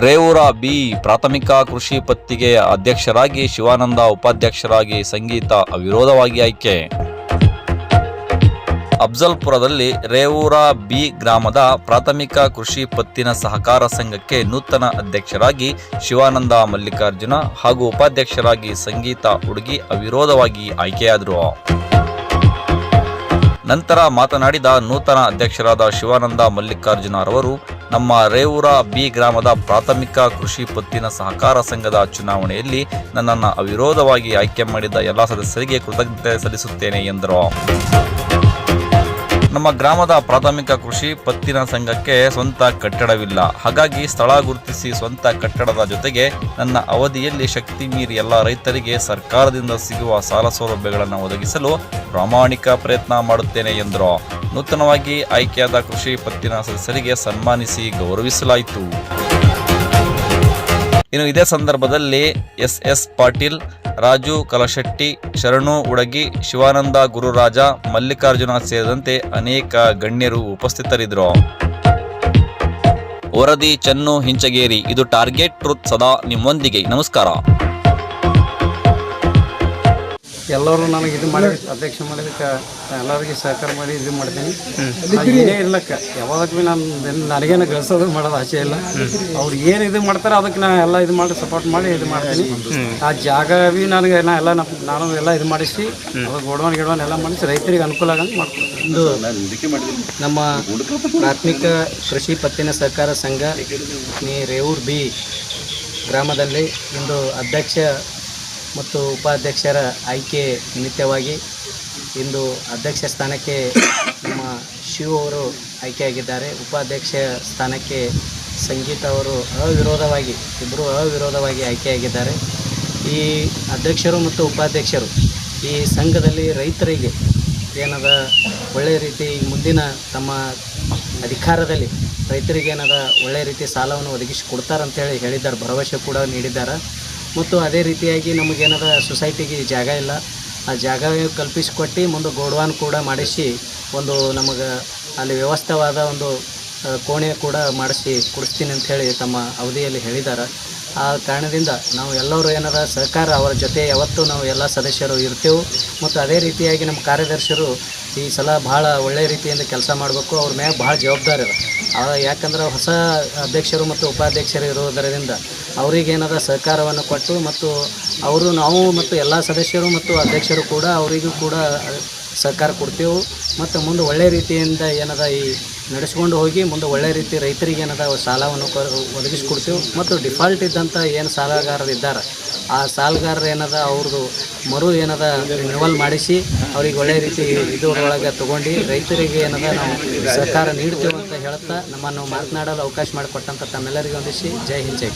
Revoor B ಪ್ರಾಥಮಿಕ ಕೃಷಿ ಪತ್ತಿಗೆ ಅಧ್ಯಕ್ಷರಾಗಿ ಶಿವಾನಂದ ಉಪಾಧ್ಯಕ್ಷರಾಗಿ ಸಂಗೀತ ಅವಿರೋಧವಾಗಿ ಆಯ್ಕೆ. ಅಫ್ಜಲ್ಪುರದಲ್ಲಿ ರೇವೂರ ಬಿ ಗ್ರಾಮದ ಪ್ರಾಥಮಿಕ ಕೃಷಿ ಪತ್ತಿನ ಸಹಕಾರ ಸಂಘಕ್ಕೆ ನೂತನ ಅಧ್ಯಕ್ಷರಾಗಿ ಶಿವಾನಂದ ಮಲ್ಲಿಕಾರ್ಜುನ ಹಾಗೂ ಉಪಾಧ್ಯಕ್ಷರಾಗಿ ಸಂಗೀತ ಹುಡುಗಿ ಅವಿರೋಧವಾಗಿ ಆಯ್ಕೆಯಾದರು. ನಂತರ ಮಾತನಾಡಿದ ನೂತನ ಅಧ್ಯಕ್ಷರಾದ ಶಿವಾನಂದ ಮಲ್ಲಿಕಾರ್ಜುನರವರು ನಮ್ಮ ರೇವೂರ ಬಿ ಗ್ರಾಮದ ಪ್ರಾಥಮಿಕ ಕೃಷಿ ಪತ್ತಿನ ಸಹಕಾರ ಸಂಘದ ಚುನಾವಣೆಯಲ್ಲಿ ನನ್ನನ್ನು ಅವಿರೋಧವಾಗಿ ಆಯ್ಕೆ ಮಾಡಿದ ಎಲ್ಲ ಸದಸ್ಯರಿಗೆ ಕೃತಜ್ಞತೆ ಸಲ್ಲಿಸುತ್ತೇನೆ, ಎಂದರು. ನಮ್ಮ ಗ್ರಾಮದ ಪ್ರಾಥಮಿಕ ಕೃಷಿ ಪತ್ತಿನ ಸಂಘಕ್ಕೆ ಸ್ವಂತ ಕಟ್ಟಡವಿಲ್ಲ. ಹಾಗಾಗಿ ಸ್ಥಳ ಗುರುತಿಸಿ ಸ್ವಂತ ಕಟ್ಟಡದ ಜೊತೆಗೆ ನನ್ನ ಅವಧಿಯಲ್ಲಿ ಶಕ್ತಿ ಮೀರಿ ಎಲ್ಲ ರೈತರಿಗೆ ಸರ್ಕಾರದಿಂದ ಸಿಗುವ ಸಾಲ ಸೌಲಭ್ಯಗಳನ್ನು ಒದಗಿಸಲು ಪ್ರಾಮಾಣಿಕ ಪ್ರಯತ್ನ ಮಾಡುತ್ತೇನೆ, ಎಂದರು. ನೂತನವಾಗಿ ಆಯ್ಕೆಯಾದ ಕೃಷಿ ಪತ್ತಿನ ಸದಸ್ಯರಿಗೆ ಸನ್ಮಾನಿಸಿ ಗೌರವಿಸಲಾಯಿತು. ಇನ್ನು ಇದೇ ಸಂದರ್ಭದಲ್ಲಿ ಎಸ್ ಎಸ್ ಪಾಟೀಲ್, ರಾಜು ಕಲಶೆಟ್ಟಿ, ಶರಣು ಉಡಗಿ, ಶಿವಾನಂದ ಗುರುರಾಜ ಮಲ್ಲಿಕಾರ್ಜುನ ಸೇರಿದಂತೆ ಅನೇಕ ಗಣ್ಯರು ಉಪಸ್ಥಿತರಿದ್ದರು. ವರದಿ ಚನ್ನು ಹಿಂಚಗೇರಿ. ಇದು ಟಾರ್ಗೆಟ್ ಟ್ರೂತ್ ಸದಾ ನಿಮ್ಮೊಂದಿಗೆ. ನಮಸ್ಕಾರ. ಎಲ್ಲರೂ ನನಗೆ ಇದು ಮಾಡಿ ಅಧ್ಯಕ್ಷ ಮಾಡಿದಕ್ಕೆ ಎಲ್ಲರಿಗೆ ಸಹಕಾರ ಮಾಡಿ ಇದು ಮಾಡ್ತೀನಿ. ಏನೇ ಇರ್ಲಕ್ಕ ಯಾವಾಗ ಭೀ ನಾನು ನನಗೇನು ಗಳಿಸೋದು ಮಾಡೋದು ಆಸೆ ಇಲ್ಲ. ಅವ್ರು ಏನು ಇದು ಮಾಡ್ತಾರೆ ಅದಕ್ಕೆ ನಾನು ಎಲ್ಲ ಇದು ಮಾಡಿ ಸಪೋರ್ಟ್ ಮಾಡಿ ಇದು ಮಾಡ್ತೀನಿ. ಆ ಜಾಗ ಭೀ ನನಗೆ ನಾ ಎಲ್ಲ ನಾನು ಎಲ್ಲ ಇದು ಮಾಡಿಸಿ ಅದು ಗೋಡವನ್ ಗಿಡವನ್ ಎಲ್ಲ ಮಾಡಿಸಿ ರೈತರಿಗೆ ಅನುಕೂಲ ಆಗಂಗೆ ಮಾಡ್ತೀನಿ ಇಂದು ನಮ್ಮ ಪ್ರಾಥಮಿಕ ಕೃಷಿ ಪತ್ತಿನ ಸಹಕಾರ ಸಂಘ ನೀ ರೇವೂರ್ ಬಿ ಗ್ರಾಮದಲ್ಲಿ ಇಂದು ಅಧ್ಯಕ್ಷ ಮತ್ತು ಉಪಾಧ್ಯಕ್ಷರ ಆಯ್ಕೆ ನಿಮಿತ್ತವಾಗಿ ಇಂದು ಅಧ್ಯಕ್ಷ ಸ್ಥಾನಕ್ಕೆ ನಮ್ಮ ಶಿವ ಅವರು ಆಯ್ಕೆಯಾಗಿದ್ದಾರೆ. ಉಪಾಧ್ಯಕ್ಷ ಸ್ಥಾನಕ್ಕೆ ಸಂಗೀತ ಅವರು ಅವಿರೋಧವಾಗಿ ಇಬ್ಬರು ಅವಿರೋಧವಾಗಿ ಆಯ್ಕೆಯಾಗಿದ್ದಾರೆ. ಈ ಅಧ್ಯಕ್ಷರು ಮತ್ತು ಉಪಾಧ್ಯಕ್ಷರು ಈ ಸಂಘದಲ್ಲಿ ರೈತರಿಗೆ ಏನದ ಒಳ್ಳೆಯ ರೀತಿ ಮುಂದಿನ ತಮ್ಮ ಅಧಿಕಾರದಲ್ಲಿ ರೈತರಿಗೆ ಏನದ ಒಳ್ಳೆಯ ರೀತಿ ಸಾಲವನ್ನು ಒದಗಿಸಿ ಕೊಡ್ತಾರಂತೇಳಿ ಹೇಳಿದ್ದಾರೆ, ಭರವಸೆ ಕೂಡ ನೀಡಿದ್ದಾರೆ. ಮತ್ತು ಅದೇ ರೀತಿಯಾಗಿ ನಮಗೇನದ ಸೊಸೈಟಿಗೆ ಜಾಗ ಇಲ್ಲ, ಆ ಜಾಗ ಕಲ್ಪಿಸಿಕೊಟ್ಟು ಮುಂದೆ ಗೋಡವಾನ್ ಕೂಡ ಮಾಡಿಸಿ, ಒಂದು ನಮಗೆ ಅಲ್ಲಿ ವ್ಯವಸ್ಥವಾದ ಒಂದು ಕೋಣೆ ಕೂಡ ಮಾಡಿಸಿ ಕೊಡಿಸ್ತೀನಿ ಅಂತ ಹೇಳಿ ತಮ್ಮ ಅವಧಿಯಲ್ಲಿ ಹೇಳಿದ್ದಾರೆ ಆ ಕಾರಣದಿಂದ ನಾವು ಎಲ್ಲರೂ ಏನಾರ ಸಹಕಾರ ಅವರ ಜೊತೆ ಯಾವತ್ತೂ ನಾವು ಎಲ್ಲ ಸದಸ್ಯರು ಇರ್ತೇವೆ. ಮತ್ತು ಅದೇ ರೀತಿಯಾಗಿ ನಮ್ಮ ಕಾರ್ಯದರ್ಶಿರು ಈ ಸಲ ಭಾಳ ಒಳ್ಳೆಯ ರೀತಿಯಿಂದ ಕೆಲಸ ಮಾಡಬೇಕು. ಅವ್ರ ಮ್ಯಾಗ ಭಾಳ ಜವಾಬ್ದಾರಿ ಅದ. ಯಾಕಂದ್ರೆ ಹೊಸ ಅಧ್ಯಕ್ಷರು ಮತ್ತು ಉಪಾಧ್ಯಕ್ಷರು ಇರುವುದರಿಂದ ಅವರಿಗೇನದ ಸಹಕಾರವನ್ನು ಕೊಟ್ಟು ಮತ್ತು ಅವರು ನಾವು ಮತ್ತು ಎಲ್ಲ ಸದಸ್ಯರು ಮತ್ತು ಅಧ್ಯಕ್ಷರು ಕೂಡ ಅವರಿಗೂ ಕೂಡ ಸಹಕಾರ ಕೊಡ್ತೇವೆ. ಮತ್ತು ಮುಂದೆ ಒಳ್ಳೆಯ ರೀತಿಯಿಂದ ಏನದ ಈ ನಡೆಸ್ಕೊಂಡು ಹೋಗಿ ಮುಂದೆ ಒಳ್ಳೆ ರೀತಿ ರೈತರಿಗೆ ಏನದ ಸಾಲವನ್ನು ಒದಗಿಸ್ಕೊಡ್ತೇವೆ ಮತ್ತು ಡಿಫಾಲ್ಟ್ ಇದ್ದಂಥ ಏನು ಸಾಲಗಾರರು ಇದ್ದಾರೆ ಆ ಸಾಲಗಾರರು ಏನದ ಅವ್ರದ್ದು ಮರು ಏನದ ರಿನಿವಲ್ ಮಾಡಿಸಿ ಅವ್ರಿಗೆ ಒಳ್ಳೆ ರೀತಿ ಇದರೊಳಗೆ ತೊಗೊಂಡು ರೈತರಿಗೆ ಏನದ ನಾವು ಸಹಕಾರ ನೀಡ್ತೀವಿ ಅಂತ ಹೇಳ್ತಾ ನಮ್ಮನ್ನು ಮಾತನಾಡಲು ಅವಕಾಶ ಮಾಡಿಕೊಟ್ಟಂಥ ತಮ್ಮೆಲ್ಲರಿಗೂ ಒಂದಿಸಿ ಜೈ ಹಿಂದ್, ಜೈ.